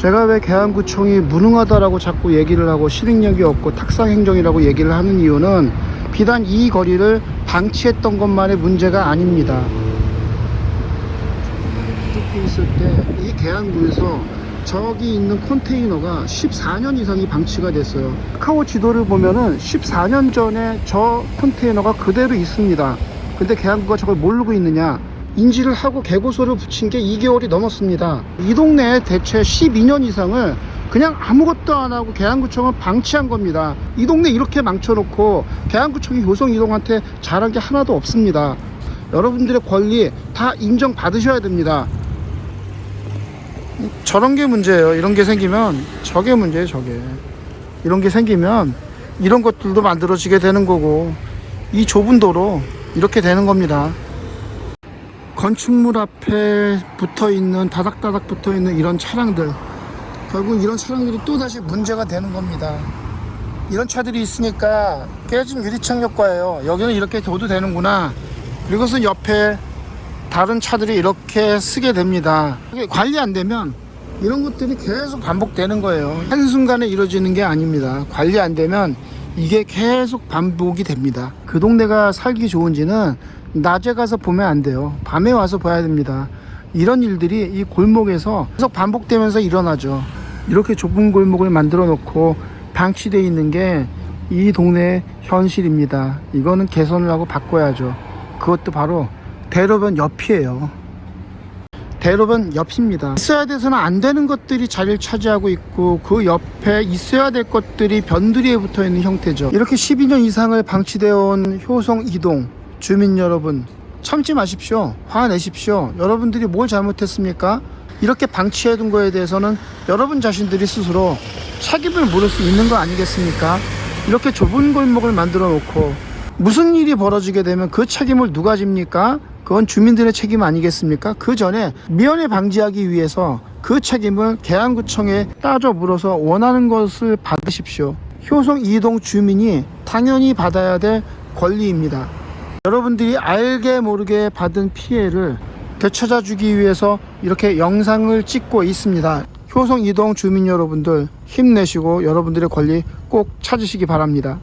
제가 왜 계양구청이 무능하다라고 자꾸 얘기를 하고 실행력이 없고 탁상행정이라고 얘기를 하는 이유는 비단 이 거리를 방치했던 것만의 문제가 아닙니다. 이렇게 있을 때 이 계양구에서 저기 있는 컨테이너가 14년 이상이 방치가 됐어요. 카카오 지도를 보면은 14년 전에 저 컨테이너가 그대로 있습니다. 근데 계양구가 저걸 모르고 있느냐? 인지를 하고 개고소를 붙인 게 2개월이 넘었습니다. 이 동네에 대체 12년 이상을 그냥 아무것도 안 하고 계양구청은 방치한 겁니다. 이 동네 이렇게 망쳐놓고 계양구청이 효성 이동한테 잘한 게 하나도 없습니다. 여러분들의 권리 다 인정받으셔야 됩니다. 저런 게 문제예요. 이런 게 생기면 저게 문제예요. 저게 이런 게 생기면 이런 것들도 만들어지게 되는 거고 이 좁은 도로 이렇게 되는 겁니다. 건축물 앞에 붙어 있는 다닥다닥 붙어 있는 이런 차량들 결국 이런 차량들이 또 다시 문제가 되는 겁니다. 이런 차들이 있으니까 깨진 유리창 효과예요. 여기는 이렇게 둬도 되는구나. 그리고서 옆에 다른 차들이 이렇게 쓰게 됩니다. 관리 안 되면 이런 것들이 계속 반복되는 거예요. 한순간에 이루어지는 게 아닙니다. 관리 안 되면 이게 계속 반복이 됩니다. 그 동네가 살기 좋은지는 낮에 가서 보면 안 돼요. 밤에 와서 봐야 됩니다. 이런 일들이 이 골목에서 계속 반복되면서 일어나죠. 이렇게 좁은 골목을 만들어 놓고 방치되어 있는 게 이 동네의 현실입니다. 이거는 개선을 하고 바꿔야죠. 그것도 바로 대로변 옆이에요. 대로변 옆입니다. 있어야 돼서는 안 되는 것들이 자리를 차지하고 있고 그 옆에 있어야 될 것들이 변두리에 붙어 있는 형태죠. 이렇게 12년 이상을 방치되어 온 효성 이동 주민 여러분 참지 마십시오. 화내십시오. 여러분들이 뭘 잘못했습니까? 이렇게 방치해 둔 거에 대해서는 여러분 자신들이 스스로 책임을 물을 수 있는 거 아니겠습니까? 이렇게 좁은 골목을 만들어 놓고 무슨 일이 벌어지게 되면 그 책임을 누가 집니까? 그건 주민들의 책임 아니겠습니까? 그 전에 미연에 방지하기 위해서 그 책임을 계양구청에 따져 물어서 원하는 것을 받으십시오. 효성 이동 주민이 당연히 받아야 될 권리입니다. 여러분들이 알게 모르게 받은 피해를 되찾아 주기 위해서 이렇게 영상을 찍고 있습니다. 효성 이동 주민 여러분들 힘내시고 여러분들의 권리 꼭 찾으시기 바랍니다.